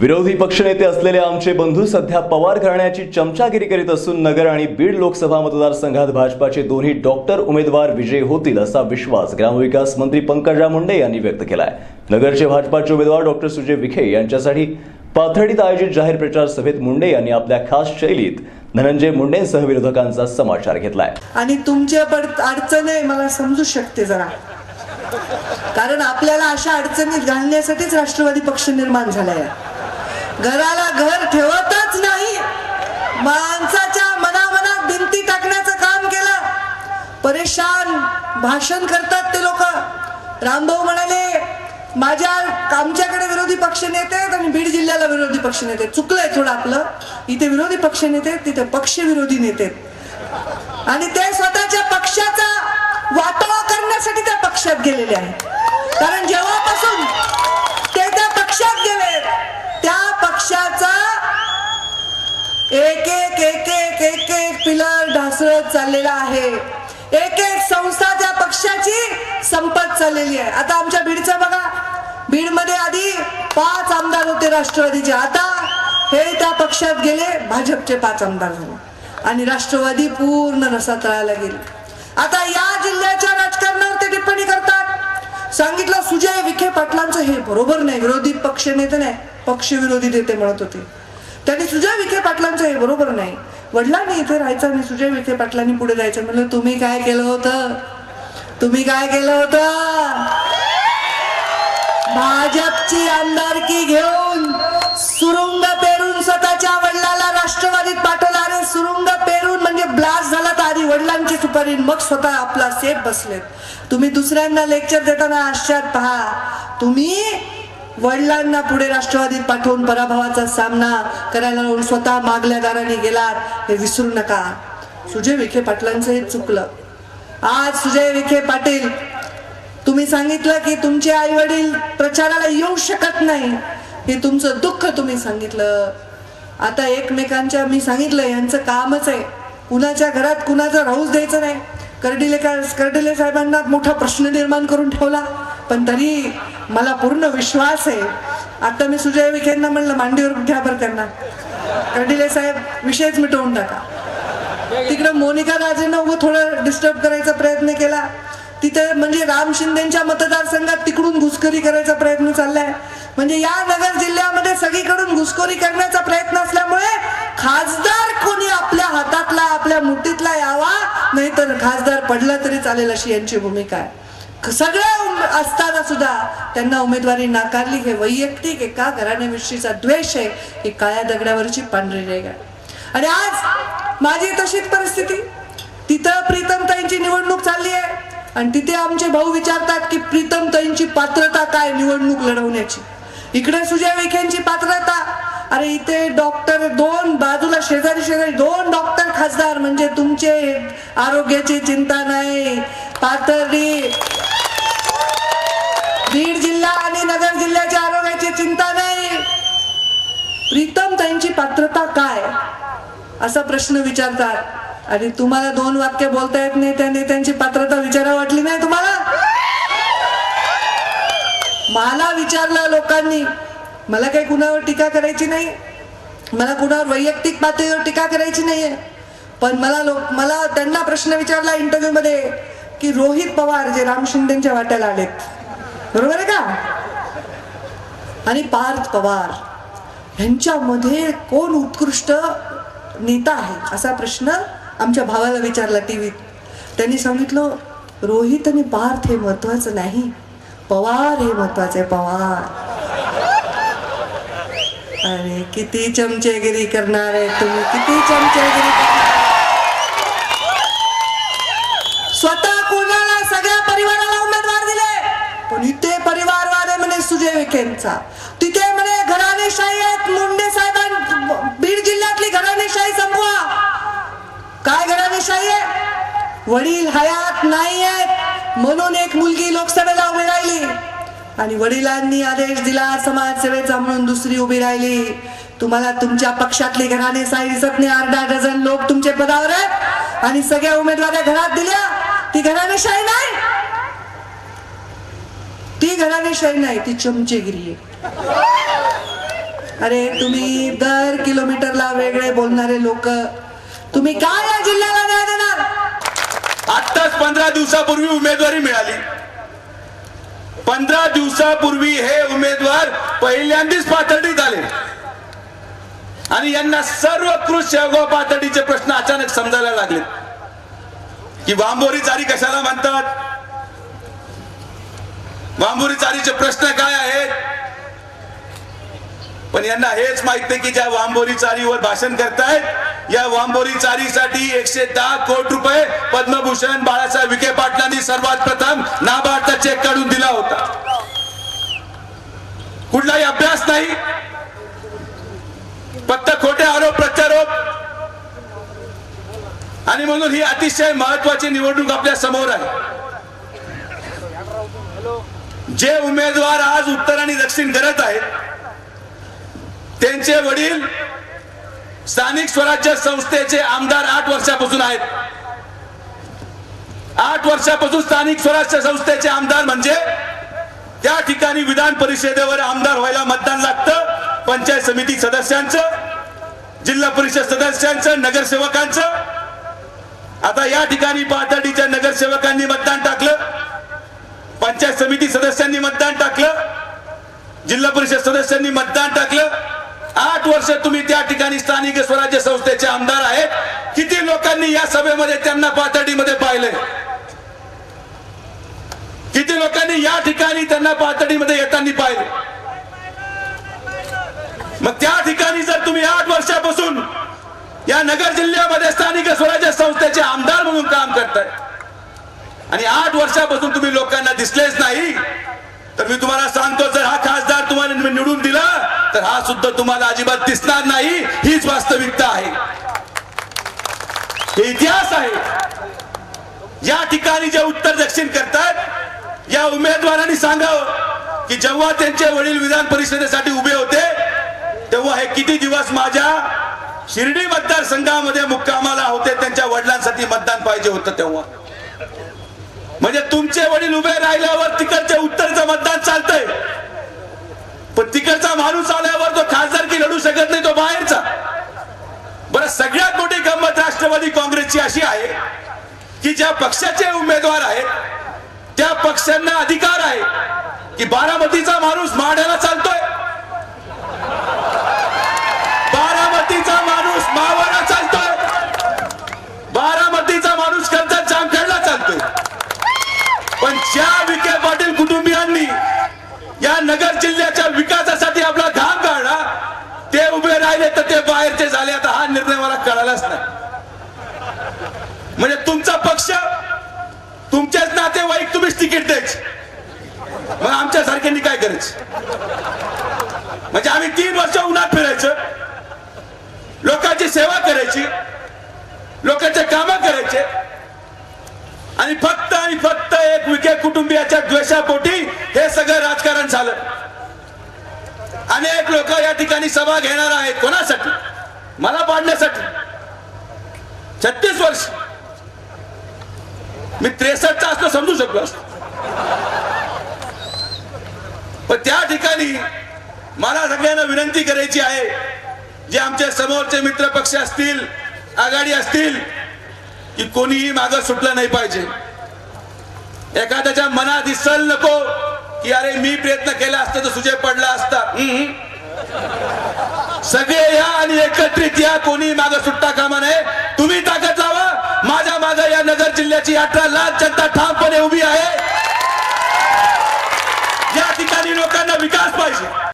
विरोधी पक्षनेते असलेले आमचे बंधू सध्या पवार घराण्याची चमचागिरी करीत असून नगर आणि बीड लोकसभा मतदारसंघात भाजपाचे दोन्ही डॉक्टर उमेदवार विजयी होतील असा विश्वास ग्रामविकास मंत्री पंकजा मुंडे यांनी व्यक्त केलाय. नगरचे भाजपाचे उमेदवार डॉक्टर सुजय विखे यांच्यासाठी पाथर्डीत आयोजित जाहीर प्रचार सभेत मुंडे यांनी आपल्या खास शैलीत धनंजय मुंडेंसह विरोधकांचा समाचार घेतलाय. आणि तुमच्या अडचण आहे मला समजू शकते जरा. कारण आपल्याला अशा अडचणीत घालण्यासाठीच राष्ट्रवादी पक्ष निर्माण झालाय. घराला घर ठेवतच नाही. माणसाच्या मनामनात भिंती टाकण्याचं काम केलं. परेशान भाषण करतात ते लोक. रामभाऊ म्हणाले माझ्या आमच्याकडे विरोधी पक्ष नेते आहेत आणि बीड जिल्ह्याला विरोधी पक्ष नेते चुकलंय थोडं आपलं. इथे विरोधी पक्ष नेते तिथे पक्ष विरोधी नेते आणि ते स्वतःच्या पक्षाचा वाटोळा करण्यासाठी त्या पक्षात गेलेले आहेत. कारण जेव्हा एक एक पिलर ढासळत चाललेला आहे. एक एक संस्था त्या पक्षाची संपत चाललेली आहे. आता आमच्या बीडचं बघा. बीडमध्ये आधी पाच आमदार होते राष्ट्रवादीचे. आता हे त्या पक्षात गेले भाजपचे पाच आमदार झाले. आणि राष्ट्रवादी पूर्ण रसा तळायला गेली. आता या जिल्ह्याच्या राजकारणावर ते टिप्पणी करतात. सांगितलं सुजय विखे पाटलांचं हे बरोबर नाही. विरोधी पक्ष नेते नाही. पक्षविरोधी नेते म्हणत होते. त्यांनी सुजय विखे पाटलांचं हे बरोबर नाही. वडिलांनी इथे राहायचं आणि सुजय विखे पाटलांनी पुढे जायचं. म्हणलं तुम्ही काय केलं होतं? तुम्ही काय केलं होतं? भाजपची आमदारकी घेऊन सुरुंग पेरून स्वतःच्या वडिलाला राष्ट्रवादीत पाठवला. अरे सुरुंग पेरून म्हणजे ब्लास्ट झाला तर आधी वडिलांची सुपारी मग स्वतः आपला सेफ बसलेत. तुम्ही दुसऱ्यांना लेक्चर देताना आश्चर्यात पहा. तुम्ही वडिलांना पुढे राष्ट्रवादीत पाठवून पराभवाचा सामना करायला लावून स्वतः मागल्या दाराने गेलात हे विसरू नका. सुजय विखे पाटलांचं हे चुकलं. आज सुजय विखे पाटील तुम्ही सांगितलं की तुमचे आई वडील प्रचाराला येऊ शकत नाही. हे तुमचं दुःख तुम्ही सांगितलं. आता एकमेकांच्या मी सांगितलं यांचं कामच आहे. कुणाच्या घरात कुणाचा राहूच द्यायचं नाही. कर्डिले का कर्डिले साहेबांना मोठा प्रश्न निर्माण करून ठेवला. पण तरी मला पूर्ण विश्वास आहे. आता मी सुजय विखेंना म्हणलं मांडीवर घ्या बरं त्यांना. कंडिले साहेब विषयच मिटवून टाका. तिकडं मोनिका राजेनं उभं थोडं डिस्टर्ब करायचा प्रयत्न केला. तिथे म्हणजे राम शिंदेच्या मतदारसंघात तिकडून घुसखोरी करायचा प्रयत्न चाललाय. म्हणजे या नगर जिल्ह्यामध्ये सगळीकडून घुसखोरी करण्याचा प्रयत्न असल्यामुळे खासदार कोणी आपल्या हातातला आपल्या मुठीतला यावा नाहीतर खासदार पडला तरी चालेल अशी यांची भूमिका आहे. सगळं असताना सुद्धा त्यांना उमेदवारी नाकारली. हे वैयक्तिक एका घराण्याविषयीचा द्वेष आहे ही काळ्या दगडावरची पांढरी रेग आहे. आणि आज माझी तशीच परिस्थिती. तिथं प्रीतमताईंची निवडणूक चालली आहे. आणि तिथे आमचे भाऊ विचारतात की प्रीतमताईंची पात्रता काय निवडणूक लढवण्याची? इकडे सुजय विखेंची पात्रता. अरे इथे डॉक्टर दोन बाजूला शेजारी शेजारी दोन डॉक्टर खासदार. म्हणजे तुमचे आरोग्याची चिंता नाही. पातळी बीड जिल्हा आणि नगर जिल्ह्याच्या आरोग्याची चिंता नाही. प्रीतम त्यांची पात्रता काय? असा प्रश्न विचारतात. आणि तुम्हाला दोन वाक्य बोलता येत नाही त्या नेत्यांची पात्रता विचारा वाटली नाही तुम्हाला? मला विचारलं लोकांनी मला काही कुणावर टीका करायची नाही. मला कुणावर वैयक्तिक पातळीवर टीका करायची नाहीये. पण मला लोक मला त्यांना प्रश्न विचारला इंटरव्ह्यू मध्ये की रोहित पवार जे राम शिंदेच्या वाट्याला आलेत बरोबर आहे का? आणि पार्थ पवार ह्यांच्यामध्ये कोण उत्कृष्ट नेता आहे असा प्रश्न आमच्या भावाला विचारला टी व्हीत त्यांनी सांगितलं रोहित आणि पार्थ हे महत्वाचं नाही. पवार हे महत्त्वाचे पवार. अरे किती चमचेगिरी करणार आहे तुम्ही किती चमचेगिरी करणार त्यांचा तिथे म्हणे घराणेशाही आहेत मुंडे साहेबां बीड जिल्ह्यातली घराणेशाही संपवा. काय घराणेशाही आहे? वडील हयात नाही आहेत म्हणून एक मुलगी लोकसभेला उभी राहिली. आणि वडिलांनी आदेश दिला समाजसेवेचा म्हणून दुसरी उभी राहिली. तुम्हाला तुमच्या पक्षातली घराणे साई दिसत नाही अर्धा डझन लोक तुमचे पदावर आहेत. आणि सगळ्या उमेदवाऱ्या घरात दिल्या. ती घराणेशाही नाही. ती विषय नाही ती चमचेगिरी अरे तुम्ही दर किलोमीटरला वेगळे बोलणारे लोक. तुम्ही काय या जिल्ह्याला न्याय देणार? आत्ताच पंधरा दिवसापूर्वी उमेदवारी मिळाली. पंधरा दिवसापूर्वी हे उमेदवार पहिल्यांदाच पातळीत आले. आणि यांना सर्वोत्कृष्ट शेवगाव पातळीचे प्रश्न अचानक समजायला लागले. की वांबोरी चारी कशाला म्हणतात? वांबोरी चारीचे प्रश्न काय आहेत? पण यांना हेच माहीत नाही की ज्या वांबोरी चारीवर भाषण करतायत या वांबोरी चारीसाठी एकशे दहा कोटी रुपये पद्मभूषण बाळासाहेब विखे पाटलांनी सर्वात प्रथम नाबार्डचा चेक काढून दिला होता. कुठलाही अभ्यास नाही. फक्त खोटे आरोप प्रत्यारोप. आणि म्हणून ही अतिशय महत्वाची निवडणूक आपल्यासमोर आहे. जे उमेदवार आज उत्तर आणि दक्षिण करत आहेत त्यांचे वडील स्थानिक स्वराज्य संस्थेचे आमदार आठ वर्षापासून आहेत. आठ वर्षापासून स्थानिक स्वराज्य संस्थेचे आमदार म्हणजे त्या ठिकाणी विधान परिषदेवर आमदार व्हायला मतदान लागतं पंचायत समिती सदस्यांचं जिल्हा परिषद सदस्यांचं नगरसेवकांचं. आता या ठिकाणी पाथर्डीच्या नगरसेवकांनी मतदान टाकलं. पंचायत समिती सदस्यांनी मतदान टाकलं. जिल्हा परिषद सदस्यांनी मतदान टाकलं. आठ वर्ष तुम्ही त्या ठिकाणी स्थानिक स्वराज्य संस्थेचे आमदार आहेत. किती लोकांनी या सभेमध्ये त्यांना पातळीमध्ये पाहिलंय? किती लोकांनी या ठिकाणी त्यांना पातळीमध्ये येताना पाहिले मग त्या ठिकाणी जर तुम्ही आठ वर्षापासून या नगर जिल्ह्यामध्ये स्थानिक स्वराज्य संस्थेचे आमदार म्हणून काम करताय आणि आठ वर्षापासून तुम्ही लोकांना दिसलेच नाही. तर मी तुम्हाला सांगतो जर हा खासदार तुम्हाला निवडून दिला तर हा सुद्धा तुम्हाला अजिबात दिसणार नाही. हीच वास्तविकता आहे. हे इतिहास आहे. या ठिकाणी जे उत्तर दक्षिण करतात या उमेदवारांनी सांगावं की जेव्हा त्यांचे वडील विधान परिषदेसाठी उभे होते तेव्हा हे किती दिवस माझ्या शिर्डी मतदारसंघामध्ये मुक्कामाला होते त्यांच्या वडिलांसाठी मतदान पाहिजे होतं तेव्हा. म्हणजे तुमचे वडील उभे राहिल्यावर तिकडचे उत्तरचं मतदान चालतंय. पण तिकडचा माणूस आल्यावर तो खासदार की लढू शकत नाही तो बाहेरचा. बरं सगळ्यात मोठी गंमत राष्ट्रवादी काँग्रेसची अशी आहे की ज्या पक्षाचे उमेदवार आहेत त्या पक्षांना अधिकार आहे की बारामतीचा माणूस माढ्याला चालतोय. कळालाच नाही. म्हणजे तुमचा पक्ष तुमच्याच नातेवाईक तुम्हीच तिकीट द्यायच. मग आमच्या सारख्यांनी काय करायचं? म्हणजे आम्ही तीन वर्ष उन्हात फिरायचं. लोकांची सेवा करायची. लोकांचे काम करायचे. आणि फक्त आणि फक्त एक विखे कुटुंबियाच्या द्वेषापोटी हे सगळं राजकारण झालं. अनेक लोक या ठिकाणी सभा घेणार आहेत कोणासाठी? मला पाडण्यासाठी. छत्तीस वर्ष. मी त्रेसष्टचा असतो समजू शकलो असतो. पण त्या ठिकाणी मला सगळ्यांना विनंती करायची आहे जे आमच्या समोरचे मित्र पक्ष असतील आघाडी असतील की कोणीही माग सुटलं नाही पाहिजे. एखाद्याच्या मनात दिसल नको की अरे मी प्रयत्न केला असता तर सुजय पडला असता. सगळे या आणि एकत्रित या कोणी मागे सुट्टा कामा नये. तुम्ही ताकद लावा. माझ्या माग या नगर जिल्ह्याची अठरा लाख जनता ठामपणे उभी आहे. या ठिकाणी लोकांना विकास पाहिजे.